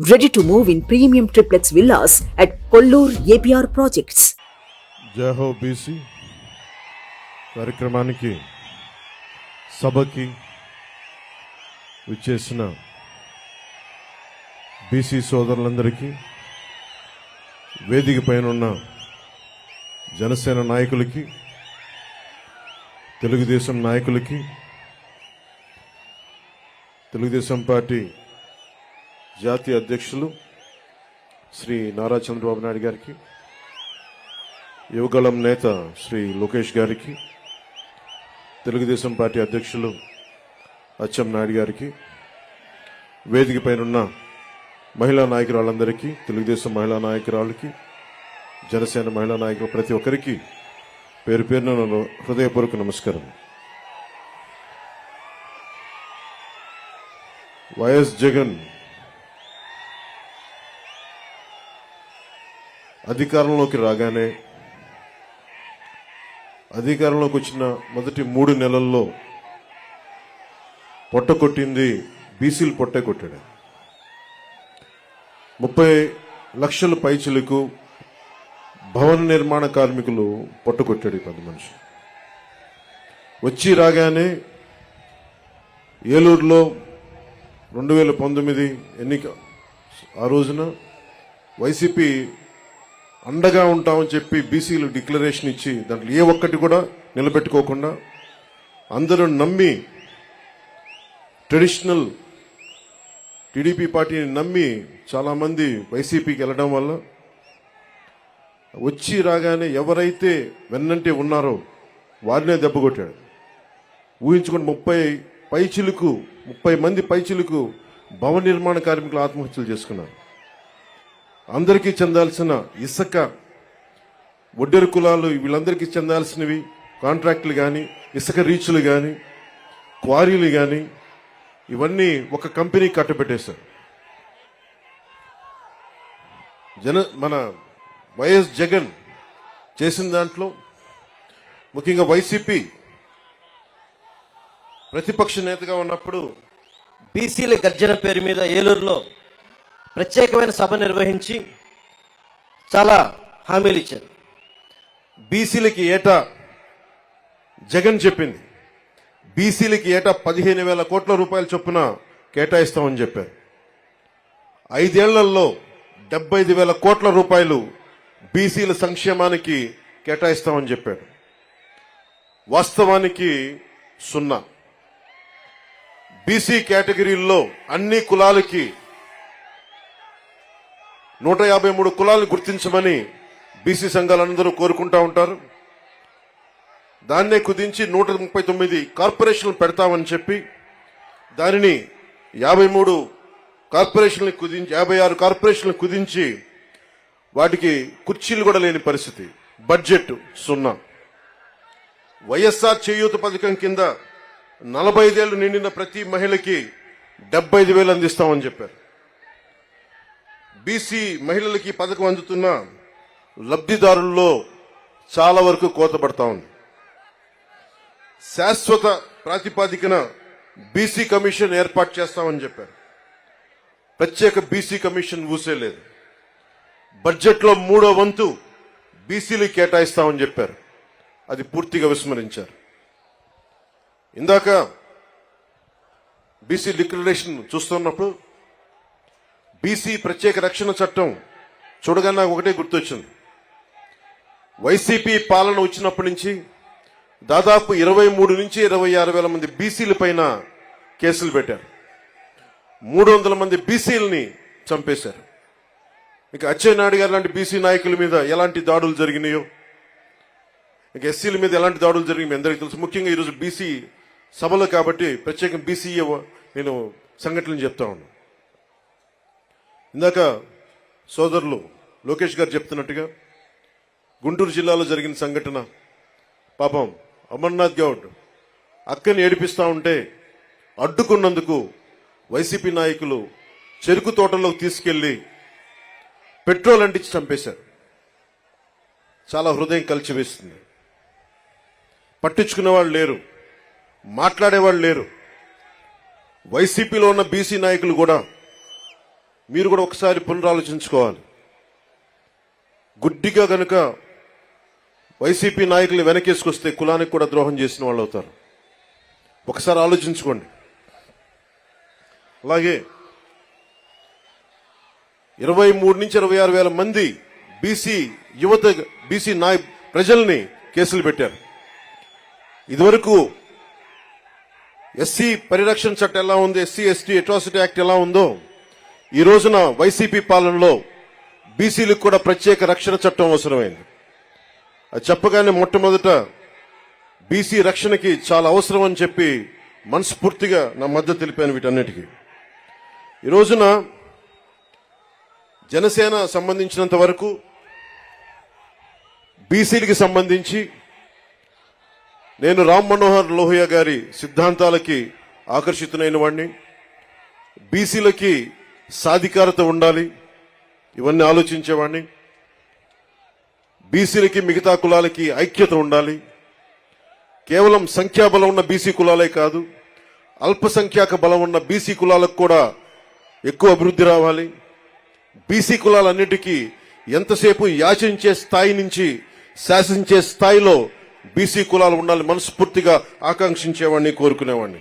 Ready to move in premium triplex villas at Kollur APR Projects. జహో BC కార్యక్రమానికి సభకి విచ్చేసిన బీసీ సోదరులందరికీ వేదిక పైన ఉన్న జనసేన నాయకులకి తెలుగుదేశం నాయకులకి తెలుగుదేశం పార్టీ జాతీయ అధ్యక్షులు శ్రీ నారా చంద్రబాబు నాయుడు గారికి యువగళం నేత శ్రీ లోకేష్ గారికి తెలుగుదేశం పార్టీ అధ్యక్షులు అచ్చెం నాయుడు గారికి వేదిక పైనున్న మహిళా నాయకురాళ్ళందరికీ తెలుగుదేశం మహిళా నాయకురాళ్ళకి జనసేన మహిళా నాయకులు ప్రతి ఒక్కరికి పేరు పేరున హృదయపూర్వక నమస్కారం. వైఎస్ జగన్ అధికారంలోకి రాగానే అధికారంలోకి వచ్చిన మొదటి మూడు నెలల్లో పొట్ట కొట్టింది బీసీలు పొట్టే కొట్టాడు. ముప్పై లక్షల పైచలకు భవన నిర్మాణ కార్మికులు పొట్ట కొట్టాడు ఈ మనిషి. వచ్చి రాగానే ఏలూరులో రెండు వేల పంతొమ్మిది ఎన్నిక ఆ రోజున వైసీపీ అండగా ఉంటామని చెప్పి బీసీలు డిక్లరేషన్ ఇచ్చి దాంట్లో ఏ ఒక్కటి కూడా నిలబెట్టుకోకుండా అందరూ నమ్మి ట్రెడిషనల్ టీడీపీ పార్టీని నమ్మి చాలామంది వైసీపీకి వెళ్ళడం వల్ల వచ్చి రాగానే ఎవరైతే వెన్నంటే ఉన్నారో వారినే దెబ్బకొట్టాడు ఊహించుకుని ముప్పై పైచిలుకు ముప్పై మంది పైచిలుకు భవన నిర్మాణ కార్మికులు ఆత్మహత్యలు చేసుకున్నారు. అందరికీ చెందాల్సిన ఇసుక ఒడ్డెరు కులాలు వీళ్ళందరికీ చెందాల్సినవి కాంట్రాక్టులు కానీ ఇసుక రీచ్లు కానీ క్వారీలు కానీ ఇవన్నీ ఒక కంపెనీ కట్టబెట్టేశారు. జన మన వైఎస్ జగన్ చేసిన దాంట్లో ముఖ్యంగా వైసీపీ ప్రతిపక్ష నేతగా ఉన్నప్పుడు బీసీల గర్జన పేరు మీద ఏలూరులో ప్రత్యేకమైన సభ నిర్వహించి చాలా హామీలు ఇచ్చారు. బీసీలకి ఏటా జగన్ చెప్పింది. బీసీలకి ఏటా పదిహేను వేల కోట్ల రూపాయల చొప్పున కేటాయిస్తామని చెప్పారు. ఐదేళ్ళలో డెబ్బై ఐదు వేల కోట్ల రూపాయలు బీసీల సంక్షేమానికి కేటాయిస్తామని చెప్పాడు వాస్తవానికి సున్నా. బీసీ కేటగిరీల్లో అన్ని కులాలకి నూట యాభై మూడు కులాలను గుర్తించమని బీసీ సంఘాలందరూ కోరుకుంటా ఉంటారు. దాన్నే కుదించి నూట ముప్పై తొమ్మిది కార్పొరేషన్లు పెడతామని చెప్పి దానిని యాభై మూడు కార్పొరేషన్లు కుదించి యాభై ఆరు కార్పొరేషన్లు కుదించి వాటికి కుర్చీలు కూడా లేని పరిస్థితి. బడ్జెట్ సున్నా. వైఎస్ఆర్ చేయూత పథకం కింద నలభై ఐదేళ్ళు నిండిన ప్రతి మహిళకి డెబ్బై ఐదు వేలు అందిస్తామని చెప్పారు. బీసీ మహిళలకి పథకం అందుతున్న లబ్ధిదారుల్లో చాలా వరకు కోతపడతా ఉంది. శాశ్వత ప్రాతిపాదికన బీసీ కమిషన్ ఏర్పాటు చేస్తామని చెప్పారు. ప్రత్యేక బీసీ కమిషన్ ఊసేలేదు బడ్జెట్లో మూడో వంతు బీసీలు కేటాయిస్తామని చెప్పారు. అది పూర్తిగా విస్మరించారు. ఇందాక బీసీ డిక్లరేషన్ చూస్తున్నప్పుడు బీసీ ప్రత్యేక రక్షణ చట్టం చూడగానే నాకు ఒకటే గుర్తొచ్చింది. వైసీపీ పాలన వచ్చినప్పటి నుంచి దాదాపు ఇరవై మూడు నుంచి ఇరవై ఆరు వేల మంది బీసీల పైన కేసులు పెట్టారు. మూడు వందల మంది బీసీలని చంపేశారు. ఇక అచ్చెన్నాయుడు గారు లాంటి బీసీ నాయకుల మీద ఎలాంటి దాడులు జరిగినాయో ఇక ఎస్సీల మీద ఎలాంటి దాడులు జరిగి మీ అందరికీ తెలుసు. ముఖ్యంగా ఈరోజు బీసీ సభలు కాబట్టి ప్రత్యేకం బీసీ నేను సంఘటనలు చెప్తా ఉన్నాను. ఇందాక సోదరులు లోకేష్ గారు చెప్తున్నట్టుగా గుంటూరు జిల్లాలో జరిగిన సంఘటన పాపం అమర్నాథ్ గౌడ్ అక్కని ఏడిపిస్తూ ఉంటే అడ్డుకున్నందుకు వైసీపీ నాయకులు చెరుకు తోటలోకి తీసుకెళ్ళి పెట్రోల్ అంటించి చంపేశారు. చాలా హృదయం కలిచివేస్తుంది. పట్టించుకునే వాళ్ళు లేరు మాట్లాడేవాళ్ళు లేరు. వైసీపీలో ఉన్న బీసీ నాయకులు కూడా మీరు కూడా ఒకసారి పునరాలోచించుకోవాలి. గుడ్డిగా గనుక వైసీపీ నాయకులు వెనకేసుకొస్తే కులానికి కూడా ద్రోహం చేసిన వాళ్ళు అవుతారు. ఒకసారి ఆలోచించుకోండి. అలాగే ఇరవై మూడు నుంచి ఇరవై ఆరు వేల మంది బీసీ యువత బీసీ నాయ ప్రజల్ని కేసులు పెట్టారు. ఇదివరకు ఎస్సీ పరిరక్షణ చట్టం ఎలా ఉంది? ఎస్సీ ఎస్టీ అట్రాసిటీ యాక్ట్ ఎలా ఉందో ఈ రోజున వైసీపీ పాలనలో బీసీలకు కూడా ప్రత్యేక రక్షణ చట్టం అవసరమైంది. అది చెప్పగానే మొట్టమొదట బీసీ రక్షణకి చాలా అవసరం అని చెప్పి మనస్ఫూర్తిగా నా మద్దతు తెలిపాను వీటన్నిటికీ. ఈ రోజున జనసేన సంబంధించినంత వరకు బీసీలకి సంబంధించి నేను రామ్ మనోహర్ లోహియా గారి సిద్ధాంతాలకి ఆకర్షితునైన వాడిని బీసీలకి సాధికారత ఉండాలి. ఇవన్నీ ఆలోచించేవాడిని. బీసీలకి మిగతా కులాలకి ఐక్యత ఉండాలి. కేవలం సంఖ్యాబలం ఉన్న బీసీ కులాలే కాదు అల్పసంఖ్యాక బలం ఉన్న బీసీ కులాలకు కూడా ఎక్కువ అభివృద్ధి రావాలి. బీసీ కులాలన్నిటికీ ఎంతసేపు యాచించే స్థాయి నుంచి శాసించే స్థాయిలో బీసీ కులాలు ఉండాలి మనస్ఫూర్తిగా ఆకాంక్షించేవాడిని కోరుకునేవాడిని.